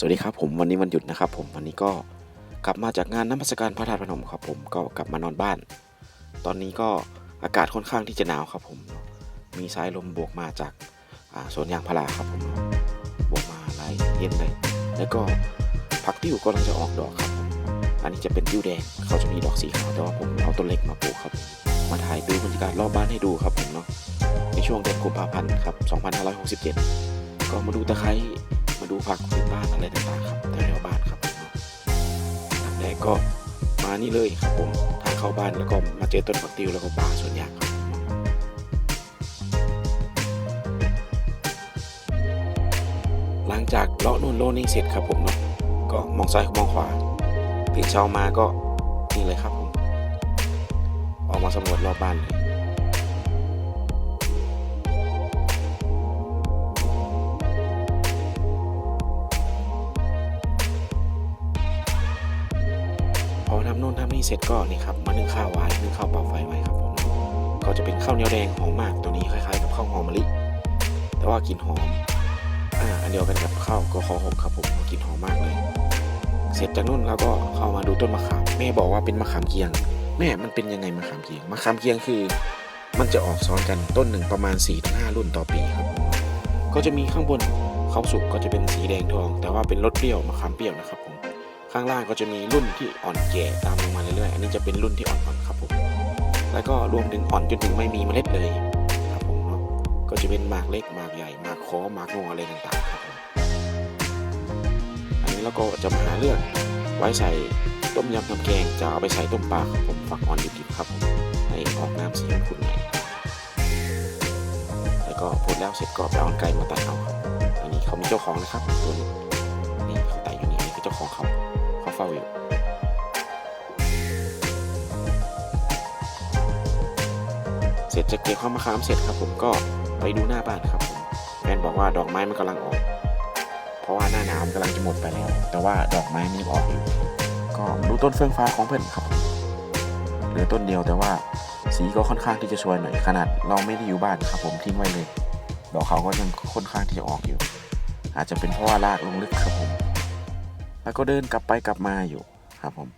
สวัสดีครับผมวันนี้วันหยุดนะครับผมวันนี้ก็กลับมาจากงานน้ำมัสการพระธาตุพนมครับผมก็กลับมานอนบ้าน ตอนนี้ก็อากาศค่อนข้างที่จะหนาวครับผม มีสายลมบวกมาจากาสวนยางพาราครับผมบวกมาไหลเย็นเลย แล้วก็ผักติ้วกำลังจะออกดอกครับผมอันนี้จะเป็นติ้วแดงเขาจะมีดอกสีขาวแต่ว่าผมเอาต้นเล็กมาปลูกครับ มาถ่ายดูบรรยากาศรอบบ้านให้ดูครับผมเนาะในช่วงเดือนกุมภาพันธ์ครับ 2567 ก็มาดูตะไคร้ ดูผักพื้นบ้านอะไรต่างๆครับแถวๆบ้านครับอันแรกก็มานี่เลยครับผมทางเข้าบ้านแล้วก็มาเจอต้นผักติวแล้วก็ป่าสวนยางครับหลังจากเลาะนู่นโลนี่เสร็จครับผมเนาะก็มองซ้ายมองขวาตื่นเช้ามาก็นี่เลยครับผมออกมาสำรวจรอบบ้านเลย พอทำโน่นทำนี่เสร็จก็นี่ครับมานึ่งข้าวไว้นึ่งข้าวเปล่าไฟไว้ครับผมก็จะเป็นข้าวเหนียวแดงหอมมากตัวนี้คล้ายๆกับข้าวหอมมะลิ แต่ว่ากลิ่นหอมอ่าอันเดียวกันกับข้าวก็ขอหกครับผมกลิ่นหอมมากเลย เสร็จจากนู่นแล้วก็เข้ามาดูต้นมะขามแม่บอกว่าเป็นมะขามเกียง แม่มันเป็นยังไงมะขามเกียงมะขามเกียงคือ มันจะออกซ้อนกันต้นหนึ่งประมาณ4ี่ถึงห้ารุ่นต่อปีครับผมก็จะมีข้างบนเขาสุกก็จะเป็นสีแดงทอง แต่ว่าเป็นรสเปรี้ยวมะขามเปรี้ยวนะครับผ ข้างล่างก็จะมีรุ่นที่อ่อนแก่ตามลงมาเรื่อยๆ อันนี้จะเป็นรุ่นที่อ่อนๆครับผม แล้วก็รวมถึงอ่อนจนถึงไม่มีเมล็ดเลยครับผมเนาะ ก็จะเป็นหมากเล็กหมากใหญ่หมากคอหมากงออะไรต่างๆครับผม อันนี้เราก็จะมาหาเลือกไว้ใส่ต้มยำทำแกงจะเอาไปใส่ต้มปลาครับผมฝักอ่อนดิบๆครับผมให้ออกน้ำสีขุ่นหน่อยแล้วก็พูดแล้วเสร็จก็ไปเอาไก่มาตัดเอาครับอันนี้เขามีเจ้าของนะครับตัวนี้นี่ เฝ้าอยู่เสร็จจากเก็บข้าวมะขามเสร็จครับผมก็ไปดูหน้าบ้านครับผมแฟนบอกว่าดอกไม้มันกำลังออก เพราะว่าหน้าหนาวกำลังจะหมดไปแล้ว แต่ว่าดอกไม้มันยังออกอยู่ ก็ดูต้นเฟื่องฟ้าของเพื่อนครับผมเหลือต้นเดียวแต่ว่าสีก็ค่อนข้างที่จะสวยหน่อยขนาดเราไม่ได้อยู่บ้านครับผมทิ้งไว้เลยดอกเขาก็ยังค่อนข้างที่จะออกอยู่ อาจจะเป็นเพราะว่ารากลงลึกครับผม แล้วก็เดินกลับไปกลับมาอยู่ครับผม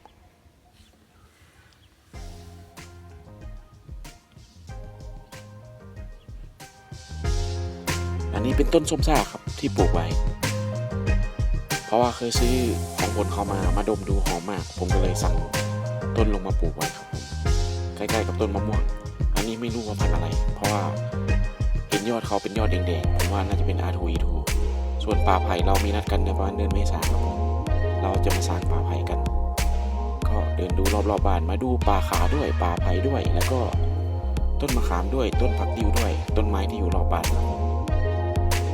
อันนี้เป็นต้นส้มซ่าครับที่ปลูกไว้ เพราะว่าเคยซื้อของบนเขามามาดมดูหอมมาก ผมก็เลยสั่งต้นลงมาปลูกไว้ครับผมใกล้ๆกับต้นมะม่วง อันนี้ไม่รู้ว่าพันธุ์อะไร เพราะว่าเห็นยอดเขาเป็นยอดแดงๆผมว่าน่าจะเป็นอาทูอีทูส่วนป่าไผ่เรามีนัดกันในประมาณเดือนเมษายนครับผม เราจะมาสร้างป่าไผ่กัน ก็เดินดูรอบๆบ้านมาดูป่าขาด้วยป่าไผ่ด้วย แล้วก็ต้นมะขามด้วยต้นผักดิวด้วย ต้นไม้ที่อยู่รอบบ้านครับ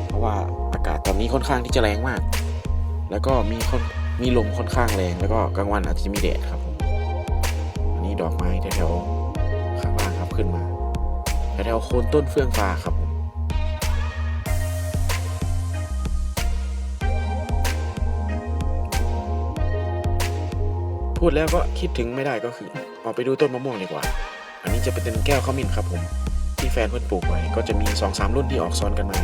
เพราะว่าอากาศตอนนี้ค่อนข้างที่จะแรงมาก แล้วก็มีคนมีลมค่อนข้างแรงแล้วก็กลางวันอาจจะมีแดดครับอันนี้ดอกไม้แถวๆข้างล่างครับขึ้นมาแถวๆโคนต้นเฟื่องฟ้าครับ พูดแล้วก็คิดถึงไม่ได้ก็คือ ออกไปดูต้นมะม่วงดีกว่า อันนี้จะเป็นต้นแก้วขมิ้นครับผม ที่แฟนเพื่อนปลูกไว้ก็จะมี2อสรุ่นที่ออกซ้อนกันมา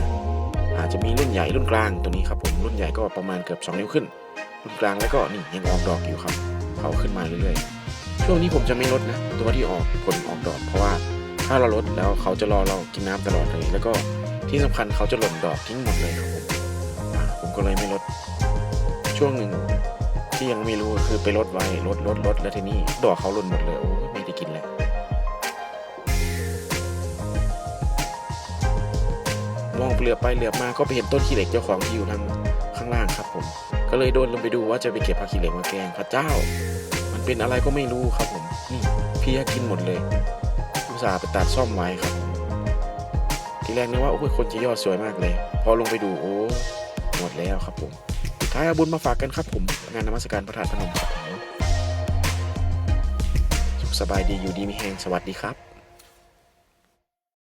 อาจจะมีรุ่นใหญ่รุ่นกลางตัวนี้ครับผมรุ่นใหญ่ก็ประมาณเกือบ 2 นิ้วขึ้น รุ่นกลางแล้วก็นี่ยังออกดอกอยู่ครับเขาขึ้นมาเรื่อยๆ ช่วงนี้ผมจะไม่ลดนะตัวที่ออกผลออกดอก เพราะว่าถ้าเราลดแล้วเขาจะรอเรากินน้ำตลอดเลย แล้วก็ที่สำคัญเขาจะหล่นดอกทิ้งหมดเลยครับผมผมก็เลยไม่ลดช่วงหนึ่ง ที่ยังไม่รู้คือไปลดไว้ลดลดลดแล้วทีนี้ดอกเขาหล่นหมดเลยโอ้ไม่ได้กินแล้วมองเหลือบไปเหลือบมาก็ไปเห็นต้นขี้เหล็กเจ้าของที่อยู่ทางข้างล่างครับผม ก็เลยโดนลงไปดูว่าจะไปเก็บผักขี้เหล็กมาแกงพระเจ้า มันเป็นอะไรก็ไม่รู้ครับผมนี่พี่กินหมดเลยอุตส่าห์ไปตัดซ่อมไว้ครับ ทีแรกนึกว่าโอ้ยคนจะยอดสวยมากเลย พอลงไปดูโอ้หมดแล้วครับผม ท้ายอาบุญมาฝากกันครับผม งานนมัสการประธานพนมครับผมสุขสบายดีอยู่ดีมีแหงสวัสดีครับ